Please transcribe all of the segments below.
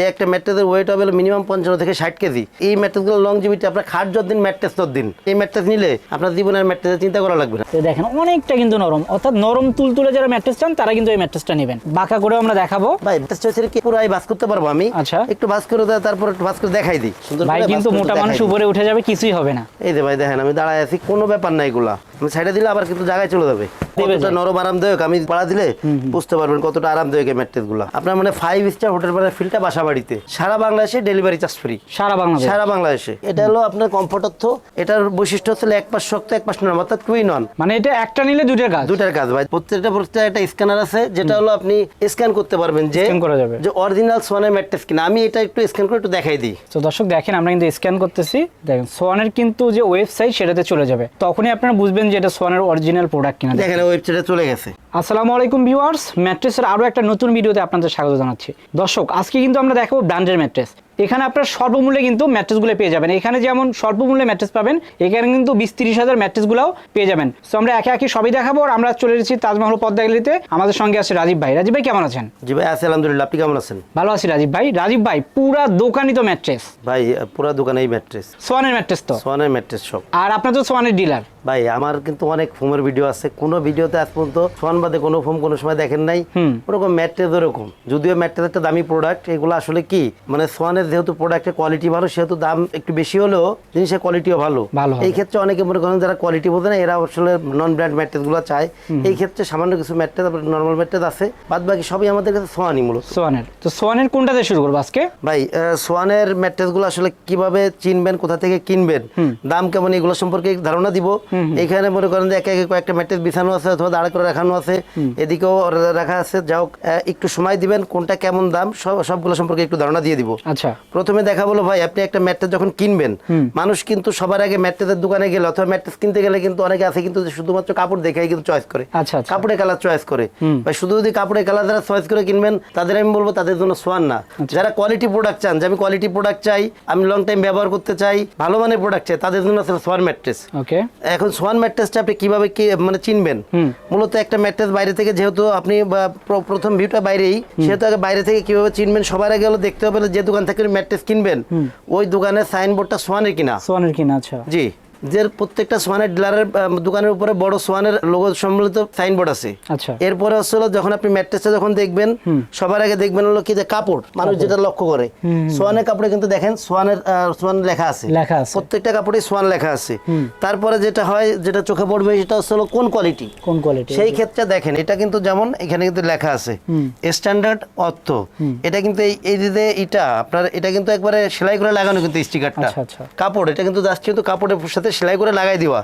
এই একটা ম্যাট্রেসের ওয়েট হবে মিনিমাম পঞ্চান্ন থেকে ষাট কেজি। এই ম্যাট্রেসগুলো লংজিভিটি আপনার খাট যতদিন ম্যাট্রেস ততদিন এই ম্যাট্রেস নিলে আপনার জীবনের ম্যাট্রেসের চিন্তা করা লাগবে না। দেখেন অনেকটা কিন্তু নরম। অর্থাৎ নরম তুলতুলে যারা ম্যাট্রেস চান তারা কিন্তু এই ম্যাট্রেসটা নেবেন। বাঁকা করেও আমরা দেখাবো। ভাই ম্যাট্রেসটা হচ্ছে কি পুরো বাস করতে পারব আমি? আচ্ছা। একটু বাস করে দেয় তারপর একটু বাস করে দেখাই দিই। সুন্দর ভাই কিন্তু মোটা মানুষ উপরে উঠে যাবে কিছুই হবে না। এই যে ভাই দেখেন আমি দাঁড়ায় আছি কোনো ব্যাপার নাই এগুলা। আমি সাইডে দিলে আবার কিন্তু জায়গায় চলে যাবে। কতটা নরম আরামদায়ক আমি পাড়া দিলে বুঝতে পারবেন কতটা আরামদায়ক এই ম্যাট্রেসগুলা আপনার মানে ফাইভ স্টার হোটেল ফিলটা বাসা বাড়িতে সারা বাংলাদেশে ডেলিভারি চার্জ ফ্রি সারা বাংলাদেশ। সারা বাংলাদেশে। এটা হলো আপনার কমফোর্টত্ব এটার বৈশিষ্ট্য হচ্ছে এক পাশ শক্ত এক পাশ নরম অর্থাৎ টুইন অন মানে এটা একটা নিলে দুইটার কাজ। দুটার কাজ ভাই। প্রত্যেকটা প্রত্যেকটা একটা স্ক্যানার আছে যেটা হলো আপনি স্ক্যান করতে পারবেন যে Scan করা যাবে। যে অরিজিনাল সোয়ানের ম্যাট্রেস কিনা। আমি এটা একটু স্ক্যান করে একটু দেখাই দিই। তো দর্শক দেখেন আমরা কিন্তু স্ক্যান করতেছি। দেখেন সোয়ানের কিন্তু যে ওয়েবসাইট সেটাতে চলে যাবে। তখনই আপনারা বুঝবেন যে এটা সোয়ানের অরিজিনাল প্রোডাক্ট কিনা। দেখেন ওয়েবসাইটে চলে গেছে। আসসালামু আলাইকুম ভিউয়ার্স ম্যাট্রেসের আরও একটা নতুন ভিডিওতে আপনাদের স্বাগত জানাচ্ছি। দর্শক আজকে কিন্তু আমরা দেখাবো ব্র্যান্ডের ম্যাট্রেস এখানে আপনার স্বল্পমূল্যে কিন্তু ম্যাট্রেসগুলো পেয়ে যাবেন। এখানে যেমন স্বল্পমূল্যে ম্যাট্রেস পাবেন এখানে কিন্তু বিশ তিরিশ হাজার ম্যাট্রেসগুলোও পেয়ে যাবেন। সো আমরা একে একে সবই দেখাবো আর আমরা চলে এসেছি তাজমহল পদ্মা গেলিতে আমাদের সঙ্গে আছে রাজীব ভাই। রাজীব ভাই কেমন আছেন? জি ভাই আছি আলহামদুলিল্লাহ। আপনি কেমন আছেন? ভালো আছি রাজীব ভাই। রাজীব ভাই পুরা দোকানই তো ম্যাট্রেস ভাই পুরো দোকানে এই ম্যাট্রেস সোয়ানের ম্যাট্রেস তো? সোয়ানের ম্যাট্রেস সব আর আপনার তো সোয়ানের ডিলার ভাই আমার কিন্তু অনেক ফোমের ভিডিও আছে। কোনো ভিডিওতে আজ পর্যন্ত সোয়ান বাদে কোনো ফোম কোনো সময় দেখেন নাই। ওরকম ম্যাট্রেস ওরকম। যদিও ম্যাট্রেস একটা দামি প্রোডাক্ট এগুলো আসলে কি? মানে সোয়ানের যেহেতু প্রোডাক্টের কোয়ালিটি ভালো সেহেতু দাম একটু বেশি হলেও জিনিসের কোয়ালিটিও ভালো। ভালো এই ক্ষেত্রে অনেকে মনে করেন যারা কোয়ালিটি বোঝে না এরা আসলে নন ব্র্যান্ড ম্যাট্রেসগুলো চায়। এই ক্ষেত্রে সামান্য কিছু ম্যাট্রেস নর্মাল ম্যাট্রেস আছে। বাদ বাকি সবই আমাদের কাছে সোয়ানই মূলত। সোয়ানের। তো সোয়ানের কোনটাতে শুরু করব আজকে? ভাই সোয়ানের ম্যাট্রেসগুলো আসলে কীভাবে চিনবেন কোথা থেকে কিনবেন দাম কেমন এগুলো সম্পর্কে ধারণা দিব। এখানে মনে করেন যে একে একে কয়েকটা ম্যাট্রেস বিছানো আছে অথবা দাঁড়া করে রাখানো আছে। এদিকেও রাখা আছে। যা হোক একটু সময় দিবেন কোনটা কেমন দাম সবগুলো সম্পর্কে একটু ধারণা দিয়ে দিব। আচ্ছা। প্রথমে দেখা বলো ভাই আপনি একটা ম্যাট্রেস যখন কিনবেন মানুষ কিন্তু সবার আগে ম্যাট্রেসের দোকানে গেলে অথবা ম্যাট্রেস কিনতে গেলে কিন্তু অনেকে আছে কিন্তু শুধুমাত্র কাপড় দেখেই কিন্তু চয়েস করে। আচ্ছা আচ্ছা। কাপড়ের কালার চয়েস করে। ভাই শুধু যদি কাপড়ের কালার যারা চয়েস করে কিনবেন তাদের আমি বলব তাদের জন্য সোয়ান না। আচ্ছা। যারা কোয়ালিটি প্রোডাক্ট চান যে আমি কোয়ালিটি প্রোডাক্ট চাই আমি লং টাইম ব্যবহার করতে চাই ভালো মানের প্রোডাক্ট চাই তাদের জন্য আসলে সোয়ান ম্যাট্রেস। ওকে এখন সোয়ান ম্যাট্রেসটা আপনি কীভাবে কি মানে চিনবেন? মূলত একটা ম্যাট্রেস বাইরে থেকে যেহেতু আপনি প্রথম ভিউটা বাইরেই সেহেতু আগে বাইরে থেকে কীভাবে চিনবেন সবার আগে হলো দেখতে হবে যে দোকান থেকে ম্যাট্রেস কিনবেন। ওই দোকানের সাইনবোর্ডটা সোয়ানের কিনা। সোয়ানের কিনা আচ্ছা। জি। যে প্রত্যেকটা সোয়ানের ডিলারের দোকানের উপরে বড় সোয়ানের লোগো সম্মিলিত সাইনবোর্ড আছে। আচ্ছা। এরপরে হলো যখন আপনি ম্যাট্রেসটা যখন দেখবেন সবার আগে দেখবেন হলো কি যে কাপড় মানুষ যেটা লক্ষ্য করে। সোয়ানের কাপড়ে কিন্তু দেখেন সোয়ানের সোয়ান লেখা আছে। লেখা আছে। প্রত্যেকটা কাপড়ে সোয়ান লেখা আছে। তারপরে যেটা হয় যেটা চোখে পড়বে সেটা হচ্ছে হলো কোন কোয়ালিটি কোন কোয়ালিটি সেই ক্ষেত্রে দেখেন এটা কিন্তু যেমন এখানে কিন্তু লেখা আছে। স্ট্যান্ডার্ড অর্থ। এটা কিন্তু এই যে এটা আপনার এটা কিন্তু একবারে সেলাই করে লাগানো কিন্তু স্টিকারটা আচ্ছা, আচ্ছা। কাপড় এটা কিন্তু জাস্ট কিন্তু কাপড়ের সাথে সেলাই করে লাগাই দেওয়া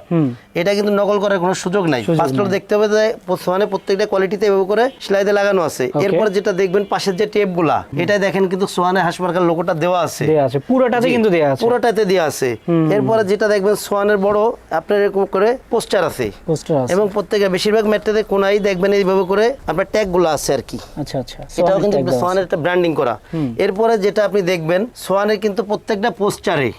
এটা কিন্তু নকল করার কোনো সুযোগ নাই। ফার্স্ট দেখতে হবে যে সোয়ানে প্রত্যেকটা কোয়ালিটিতে এভাবে করে সেলাই দিয়ে লাগানো আছে. এরপরে যেটা দেখবেন পাশের যে টেপগুলা এটা দেখেন কিন্তু সোয়ানে হাসপাতাল লোগোটা দেওয়া আছে। পুরোটাতে কিন্তু দেয়া আছে। পুরোটাতে দেওয়া আছে। এরপরে যেটা দেখবেন সোয়ানের বড় আপনার এরকম করে পোস্টার আছে। এবং প্রত্যেকে বেশিরভাগ ম্যাট্রেতে কোনাই দেখবেন এইভাবে করে আপনার ট্যাগগুলো আছে আর কি। আচ্ছা আচ্ছা। এটাও কিন্তু দেওয়া। সোয়ানের একটা ব্র্যান্ডিং করা। এরপরে যেটা আপনি দেখবেন সোয়ানের কিন্তু প্রত্যেকটা পোস্টারে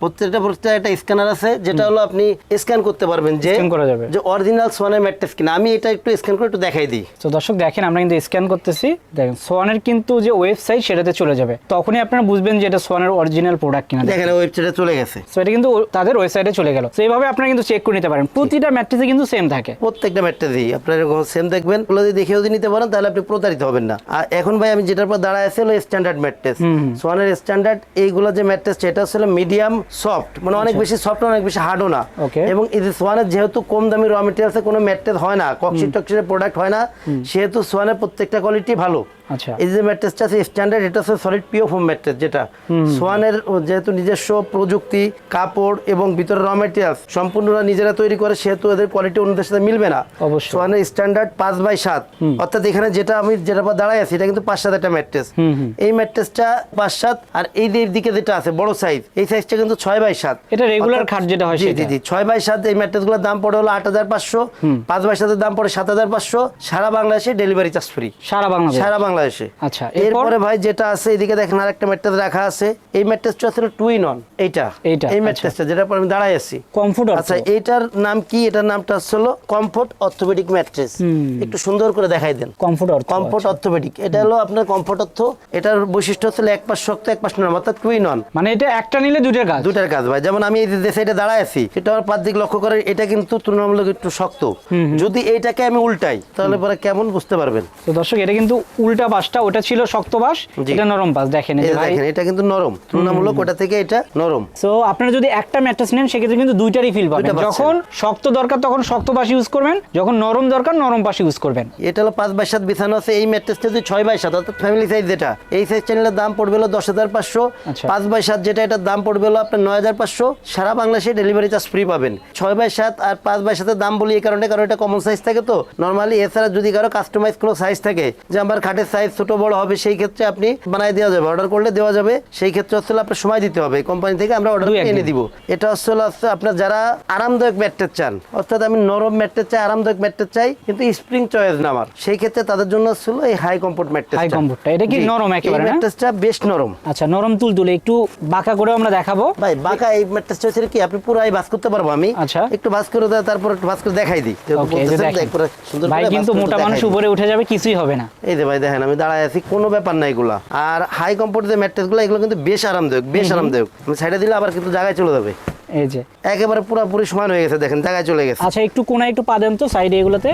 প্রত্যেকটা পোস্টারে একটা স্ক্যানার আছে যেটা হলো আপনি স্ক্যান করতে পারবেন যে Scan করা যাবে। যে অরিজিনাল সোয়ানের ম্যাট্রেস কিনা। আমি এটা একটু স্ক্যান করে একটু দেখাই দিই। তো দর্শক দেখেন আমরা কিন্তু স্ক্যান করতেছি। দেখেন সোয়ানের কিন্তু যে ওয়েবসাইট সেটাতে চলে যাবে। তখনই আপনারা বুঝবেন যে এটা সোয়ানের অরিজিনাল প্রোডাক্ট কিনা। দেখেন ওয়েবসাইটে চলে গেছে। সো এটা কিন্তু তাদের ওয়েবসাইটে চলে গেল। তো এইভাবে আপনারা কিন্তু চেক করে নিতে পারেন। প্রতিটা ম্যাট্রিক্সে কিন্তু সেম থাকে। প্রত্যেকটা ম্যাট্রেসই আপনারা এরকম সেম দেখবেন। ওগুলো যদি দেখে যদি নিতে পারেন তাহলে আপনি প্রতারিত হবেন না। আর এখন ভাই আমি যেটার পর দাঁড়ায় আছে হলো স্ট্যান্ডার্ড ম্যাট্রেস সোয়ানের স্ট্যান্ডার্ড এইগুলো যে ম্যাট্রেস সেটা হচ্ছে মিডিয়াম সফট মানে অনেক বেশি সফট অনেক বেশি হার্ডও না. এবং এদের সোয়ানের যেহেতু কম দামি র মেটেরিয়ালসে কোনো ম্যাট্রেস হয় না কক্সিট টক্সিটের প্রোডাক্ট হয় না সেহেতু সোয়ানের প্রত্যেকটা কোয়ালিটি ভালো। আচ্ছা। এই যে ম্যাট্রেসটা আছে স্ট্যান্ডার্ড এটা হচ্ছে সলিড পিও ফোম ম্যাট্রেস যেটা। সোয়ানের যেহেতু নিজস্ব প্রযুক্তি কাপড় এবং ভিতরে র মেটেরিয়ালস সম্পূর্ণরা নিজেরা তৈরি করে সেহেতু এদের কোয়ালিটি অন্যদের সাথে মিলবে না। অবশ্যই। সোয়ানের স্ট্যান্ডার্ড পাঁচ বাই সাত। অর্থাৎ এখানে যেটা আমি যেটা পর দাঁড়াই আছি এটা কিন্তু পাঁচ সাত একটা ম্যাট্রেস। এই ম্যাট্রেসটা পাঁচ সাত আর এই যে দিকে যেটা আছে বড় সাইজ এই সাইজটা কিন্তু ছয় বাই সাত। এটা রেগুলার খাট যেটা হয় জি জি ছয় বাই সাত এই ম্যাট্রেসগুলোর দাম পড়ে হলো আট হাজার পাঁচশো। পাঁচ বাই সাতের দাম পড়ে সাত হাজার পাঁচশো। সারা বাংলাদেশে ডেলিভারি চার্জ ফ্রি সারা বাংলাদেশ। সারা বাংলাদেশ আচ্ছা, এরপরে? ভাই যেটা আছে এদিকে দেখেন ম্যাট্রেস রাখা আছে। এই ম্যাট্রেসটা অন এইটা। এইটা, এই আচ্ছা। ম্যাট্রেসটা যেটা পর আমি আছি। কমফোর্ট আচ্ছা এইটার নাম কি? এটার নামটা হলো কমফোর্ট অর্থোপেডিক ম্যাট্রেস একটু সুন্দর করে দেখাই দেন। কমফোর্ট কমফোর্ট অর্থোপেডিক এটা হলো আপনার কমফোর্ট অর্থ। এটার বৈশিষ্ট্য হচ্ছে এক পাশ শক্ত এক পাশ নরম অর্থাৎ অন মানে এটা একটা নিলে দুইটার কাজ? দুটার কাজ ভাই। যেমন আমি এই দাঁড়ায় আছি এটা আমার পাঁচ দিক লক্ষ্য করে এটা কিন্তু তুলনামূলক একটু শক্ত। যদি এইটাকে আমি উল্টাই তাহলে পরে কেমন বুঝতে পারবেন? তো দর্শক এটা কিন্তু উল্টা পাশটা ওটা ছিল শক্ত জি। এটা নরম পাশ দেখেন দেখেন এটা কিন্তু নরম। তুলনামূলক ওটা থেকে এটা নরম। সো আপনারা যদি একটা ম্যাট্রেস নেন সেক্ষেত্রে কিন্তু দুইটারই ফিল পাবেন। যখন শক্ত দরকার তখন শক্ত পাশ ইউজ করবেন। যখন নরম দরকার নরম পাশ ইউজ করবেন। এটা হলো পাঁচ বাই সাত বিছানো আছে। এই ম্যাট্রেসটা যদি ছয় বাই সাত অর্থাৎ ফ্যামিলি সাইজ যেটা। এই সাইজ চ্যানেলের দাম পড়বে হলো দশ হাজার পাঁচশো। আচ্ছা। পাঁচ বাই সাত যেটা এটার দাম পড়বে হলো আপনার নয় হাজার পাঁচশো। সারা বাংলাদেশে ডেলিভারি চার্জ ফ্রি পাবেন। ছয় বাই সাত আর পাঁচ বাই সাতের দাম বলি এই কারণে কারণ এটা কমন সাইজ থাকে তো। নর্মালি এছাড়া যদি কারও কাস্টমাইজ কোনো সাইজ থাকে যে আমার খাটের সাইজ ছোট বড় হবে সেই ক্ষেত্রে আপনি বানাই দেওয়া যাবে। অর্ডার করলে দেওয়া যাবে সেই ক্ষেত্রে আসলে আপনার সময় দিতে হবে। কোম্পানি থেকে আমরা অর্ডার এনে দিব। এটা আসলে হচ্ছে আপনার যারা আরামদায়ক ম্যাট্রেস চান অর্থাৎ আমি নরম ম্যাট্রেস চাই আরামদায়ক ম্যাট্রেস চাই কিন্তু স্প্রিং চয়েস না আমার। সেই ক্ষেত্রে তাদের জন্য ছিল এই high comfort mattress High comfort এটা কি নরম একেবারে, না? ম্যাট্রেসটা বেশ নরম। আচ্ছা নরম তুল তুলে একটু বাঁকা করে আমরা দেখাবো। ভাই বাঁকা এই ম্যাট্রেসটা হচ্ছে কি? আপনি পুরাই বাস করতে পারব আমি। আচ্ছা। একটু বাস করে দেয় তারপর একটু বাস করে দেখাই দিই। এই ভাই কিন্তু মোটা মানুষ উপরে উঠে যাবে কিছুই হবে না। এই যে ভাই দেখেন। আমি দাঁড়ায় আছি কোনো ব্যাপার না এগুলা। আর হাই কমফোর্ট যে ম্যাট্রেসগুলো এগুলো কিন্তু বেশ আরামদায়ক বেশ আরামদায়ক। আমি সাইডে দিলে আবার কিন্তু জায়গায় চলে যাবে। এই যে। একেবারে পুরোপুরি সমান হয়ে গেছে দেখেন জায়গায় চলে গেছে। আচ্ছা একটু কোনায় একটু পা দেন তো সাইডে এগুলোতে।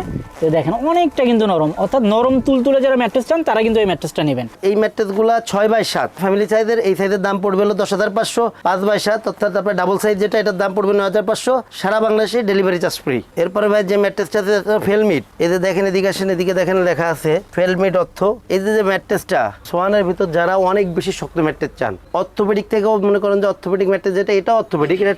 দেখেন অনেকটা কিন্তু নরম। অর্থাৎ নরম তুল তুলে যারা ম্যাট্রেস চান তারা কিন্তু এই ম্যাট্রেসটা নেবেন। এই ম্যাট্রেসগুলো ছয় বাই সাত। ফ্যামিলি সাইজের এই সাইজের দাম পড়বে হলো দশ হাজার পাঁচশো। পাঁচ বাই সাত অর্থাৎ তারপরে ডাবল সাইজ যেটা এটার দাম পড়বে নয় হাজার পাঁচশো। সারা বাংলাদেশে ডেলিভারি চার্জ ফ্রি এরপরে ভাই যে ম্যাট্রেসটা ফেলমিট এই যে দেখেন এদিকে আসেন এদিকে দেখেন লেখা আছে ফেলমিট অর্থ। এই যে যে ম্যাট্রেসটা সোয়ানের ভিতর যারা অনেক বেশি শক্ত ম্যাট্রেস চান অর্থোপেডিক থেকেও মনে করেন যে অর্থোপেডিক ম্যাট্রেস যেটা এটা অর্থোপেডিক এটা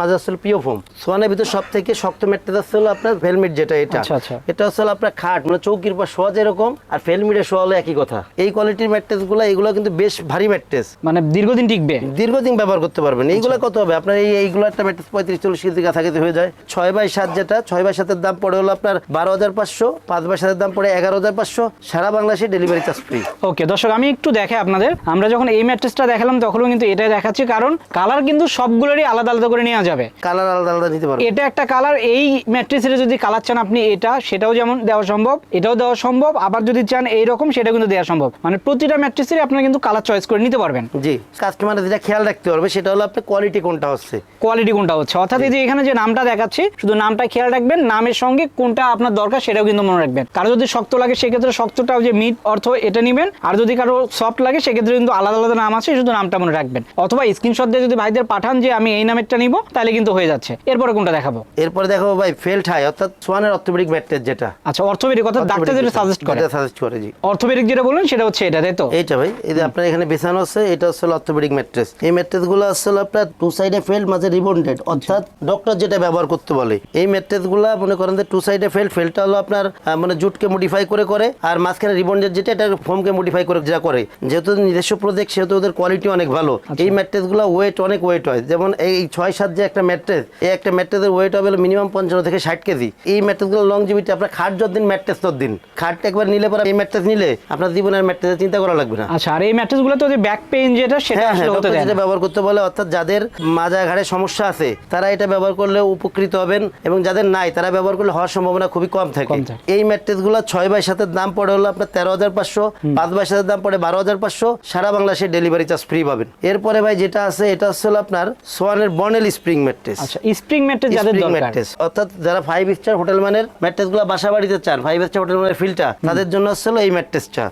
মাঝে আসলে পিও ফোম। সোয়ানের ভিতর সব থেকে শক্ত ম্যাট্রেস আসলে আপনার যেটা এটা। আচ্ছা, আচ্ছা। এটা আসলে আপনার খাট মানে চৌকির পর শোয়া যেরকম আর ফেলমিটে শোয়া হলো একই কথা। এই কোয়ালিটির ম্যাট্রেসগুলো এগুলো কিন্তু বেশ ভারী ম্যাট্রেস। মানে দীর্ঘদিন টিকবে? দীর্ঘদিন ব্যবহার করতে পারবেন। এইগুলো কত হবে? আপনার এই এইগুলো একটা ম্যাট্রেস পঁয়ত্রিশ চল্লিশ কেজি কাছাকাছি হয়ে যায়। ছয় বাই সাত যেটা ছয় বাই সাতের দাম পড়ে হলো আপনার বারো হাজার পাঁচশো পাঁচ বাই সাতের দাম পড়ে এগারো হাজার পাঁচশো। সারা বাংলাদেশে ডেলিভারি চার্জ ফ্রি ওকে দর্শক আমি একটু দেখে আপনাদের। আমরা যখন এই ম্যাট্রেসটা দেখালাম তখনও কিন্তু এটাই দেখাচ্ছি কারণ কালার কিন্তু সবগুলোরই আলাদা আলাদা করে নেওয়া যাবে। কালার আলাদা আলাদা নিতে পারবেন এটা একটা কালার এই ম্যাট্রেসের যদি কালার চান আপনি এটা সেটাও যেমন দেওয়া সম্ভব এটাও দেওয়া সম্ভব আবার যদি চান এইরকম সেটা কিন্তু দেওয়া সম্ভব। মানে প্রতিটা ম্যাট্রেসেরই আপনারা কিন্তু কালার চয়েস করে নিতে পারবেন। জি কাস্টমার যেটা খেয়াল রাখতে পারবে সেটা হলো আপনার কোয়ালিটি কোনটা হচ্ছে। কোয়ালিটি কোনটা হচ্ছে? অর্থাৎ এই যে এখানে যে নামটা দেখাচ্ছি শুধু নামটা খেয়াল রাখবেন নামের সঙ্গে কোনটা আপনার দরকার সেটাও কিন্তু মনে রাখবেন। কারও যদি শক্ত লাগে সেক্ষেত্রে শক্তটাও যে মিট অর্থ এটা নেবেন আর যদি কারও সফট লাগে সেক্ষেত্রে কিন্তু আলাদা আলাদা নাম আছে শুধু নামটা মনে রাখবেন। অথবা স্ক্রিনশট দিয়ে যদি ভাইদের পাঠান যে আমি এই নামেরটা নিব তাহলে কিন্তু হয়ে যাচ্ছে। এরপরে কোনটা দেখাবো? এরপরে দেখো ভাই ফেল্ট হাই অর্থাৎ সোয়ানের অর্থোপেডিক ম্যাট্রেস যেটা। আচ্ছা অর্থোপেডিক অর্থাৎ ডাক্তার যেটা সাজেস্ট করে। সাজেস্ট করে জি। অর্থোপেডিক যেটা বললেন সেটা হচ্ছে এটা তাই তো? এইটা ভাই এই যে আপনার এখানে বিছানো আছে এটা হচ্ছে অর্থোপেডিক ম্যাট্রেস এই ম্যাট্রেসগুলো আসলে আপনার টু সাইডে ফেল্ড মাঝে রিবন্ডেড অর্থাৎ ডক্টর যেটা ব্যবহার করতে বলে এই ম্যাট্রেসগুলা মনে করেন যে টু সাইডে ফেল্ড ফেল্ডটা হলো আপনার মানে জুটকে মডিফাই করে করে আর মাঝখানে রিবন্ডেড যেটা এটা ফোমকে মডিফাই করে যা করে। যেহেতু নিজস্ব প্রজেক্ট সেহেতু ওদের কোয়ালিটি অনেক ভালো। এই ম্যাট্রেসগুলো ওয়েট অনেক ওয়েট হয়। যেমন এই ছয় সাত যে একটা ম্যাট্রেস এই একটা ম্যাট্রেসের ওয়েট হবে মিনিমাম পঞ্চান্ন থেকে ষাট কেজি। এই ম্যাট্রেসগুলো লংজিভিটি আপনার খাট যতদিন ম্যাট্রেস ততদিন। খাট একবার নিলে পরে এই ম্যাট্রেস নিলে আপনার জীবনের ম্যাট্রেসের চিন্তা করা লাগবে না। আচ্ছা আর এই ম্যাট্রেসগুলো তো যে ব্যাক পেইন যেটা সেটা হ্যাঁ হ্যাঁ যেটা ব্যবহার করতে বলে অর্থাৎ যাদের মাজা ঘাড়ে সমস্যা আছে তারা এটা ব্যবহার করলে উপকৃত হবেন এবং যাদের নাই তারা ব্যবহার করলে হওয়ার সম্ভাবনা খুবই কম থাকে। এই ম্যাট্রেসগুলো ছয় বাই সাতের দাম পড়ে হলো আপনার তেরো হাজার পাঁচশো পাঁচ বাই সাতের দাম পড়ে বারো হাজার পাঁচশো। সারা বাংলাদেশে ডেলিভারি চার্জ ফ্রি পাবেন। এরপরে ভাই যেটা আছে এটা হচ্ছে আপনার সোয়ানের বনেল স্প্রিং ম্যাট্রেস। আচ্ছা স্প্রিং ম্যাট্রেস যাদের দরকার। ম্যাট্রেস। অর্থাৎ যারা ফাইভ স্টার হোটেল মানের ম্যাট্রেসগুলো বাসা বাড়িতে চান ফাইভ স্টার হোটেল মানের ফিলটা তাদের জন্য হলো এই ম্যাট্রেসটা।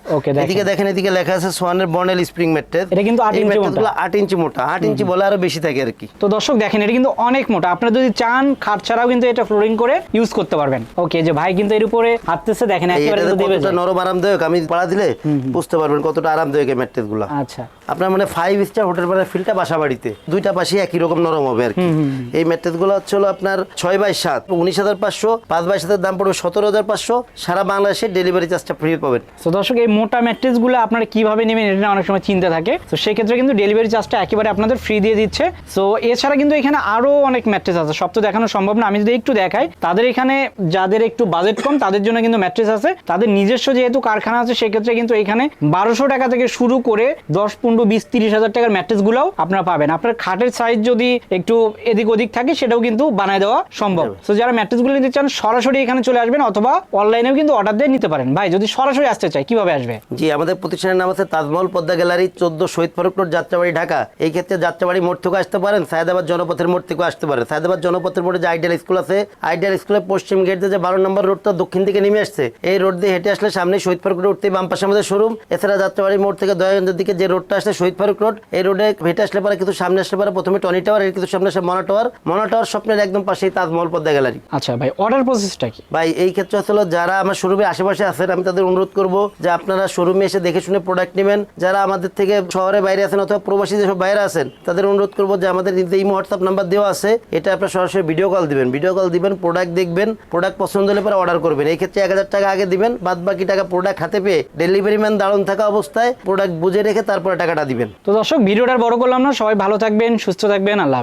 এদিকে দেখেন এদিকে লেখা আছে সোয়ানের বনেল স্প্রিং ম্যাট্রেস। এটা কিন্তু আট এই ইঞ্চি মোটা। গুলো আট ইঞ্চি মোটা। আট ইঞ্চি বলে আরও বেশি থাকে আর কি। তো দর্শক দেখেন এটা কিন্তু অনেক মোটা। আপনারা যদি চান খাট ছাড়াও কিন্তু এটা ফ্লোরিং করে ইউজ করতে পারবেন। ওকে যে ভাই কিন্তু এর উপরে হাঁটতেছে দেখেন একেবারে কিন্তু দেবে কতটা নরম আরামদায়ক আমি পাড়া দিলে বুঝতে পারবেন কতটা আরামদায়ক এই ম্যাট্রেসগুলো আচ্ছা। আপনার মানে ফাইভ স্টার হোটেল মানে ফিলটা বাসা বাড়িতে। দুইটা পাশে একই রকম নরম হবে আর কি। এই ম্যাট্রেসগুলো হচ্ছে হলো আপনার ছয় বাই সাত উনিশ হাজার পাঁচশো পাঁচ বাই সাতের দাম পড়বে সতেরো হাজার পাঁচশো সারা বাংলাদেশে ডেলিভারি চার্জটা ফ্রি পাবেন। তো দর্শক এই মোটা ম্যাট্রেসগুলো আপনারা কীভাবে নেবেন এটা অনেক সময় চিন্তা থাকে। তো সেক্ষেত্রে কিন্তু ডেলিভারি চার্জটা একেবারে আপনাদের ফ্রি দিয়ে দিচ্ছে। সো এছাড়া কিন্তু এখানে আরও অনেক ম্যাট্রেস আছে। সব তো দেখানো সম্ভব না। আমি যদি একটু দেখাই তাদের এখানে যাদের একটু বাজেট কম তাদের জন্য কিন্তু ম্যাট্রেস আছে। তাদের নিজস্ব যেহেতু কারখানা আছে সেক্ষেত্রে কিন্তু এখানে বারোশো টাকা থেকে শুরু করে দশ পনেরো বিশ তিরিশ হাজার টাকার ম্যাট্রেস গুলোও আপনারা পাবেন। আপনার খাটের সাইজ যদি একটু এদিক ওদিক থাকে সেটাও কিন্তু বানায় দেওয়া সম্ভব। তো যারা ম্যাট্রেসগুলো নিতে চান সরাসরি এখানে চলে আসবেন অথবা অনলাইনেও কিন্তু অর্ডার দিয়ে নিতে পারেন। ভাই যদি সরাসরি আসতে চাই কীভাবে আসবে? জি আমাদের প্রতিষ্ঠানের নাম আছে তাজমহল পদ্মা গ্যালারি চোদ্দ শহীদ ফারুক রোড যাত্রাবাড়ি ঢাকা। এই ক্ষেত্রে যাত্রাবাড়ি মোড় থেকে আসতে পারেন সায়দাবাদ জনপথের মোড় থেকে আসতে পারেন। সায়দাবাদ জনপথের মোড়ে যে আইডিয়াল স্কুল আছে আইডিয়াল স্কুলের পশ্চিম গেট দিয়ে যে বারো নম্বর রোডটা দক্ষিণ দিকে নেমে আসছে এই রোড দিয়ে হেঁটে আসলে সামনে শহীদ ফারুক রোড উঠতে বাম পাশে আমাদের শোরুম এছাড়া যাত্রাবাড়ি মোড় থেকে দয়াগঞ্জের দিকে যে রোডটা আসছে শহীদ ফারুক রোড এই রোডে হেঁটে আসলে পরে কিন্তু সামনে আসলে পরে প্রথমে টনি টাওয়ার কিছু সামনে আসে মনা টাওয়ার মনা টাওয়ার স্বপ্নের একদম পাশেই তাজমহল পদ্মা গ্যালারি। আচ্ছা ভাই অর্ডার প্রসেসটা কি? ভাই এই ক্ষেত্রে আসলে যারা আমার শোরুমের আশেপাশে আছেন আমি তাদের অনুরোধ করব যে আপনারা শোরুমে এসে দেখে শুনে প্রোডাক্ট নেবেন। যারা আমাদের থেকে শহরে বাইরে আছেন অথবা প্রবাসী যেসব বাইরে আছেন তাদের অনুরোধ করব যে আমাদের এই হোয়াটসঅ্যাপ নাম্বার দেওয়া আছে এটা আপনার সরাসরি ভিডিও কল দিবেন। ভিডিও কল দিবেন প্রোডাক্ট দেখবেন প্রোডাক্ট পছন্দ হলে পরে অর্ডার করবেন। এই ক্ষেত্রে এক হাজার টাকা আগে দিবেন বাদ বাকি টাকা প্রোডাক্ট হাতে পেয়ে ডেলিভারি ম্যান দাঁড়ান থাকা অবস্থায় প্রোডাক্ট বুঝে রেখে তারপরে টাকাটা দিবেন। তো দর্শক ভিডিওটা বড় করলাম না। সবাই ভালো থাকবেন সুস্থ থাকবেন আল্লাহ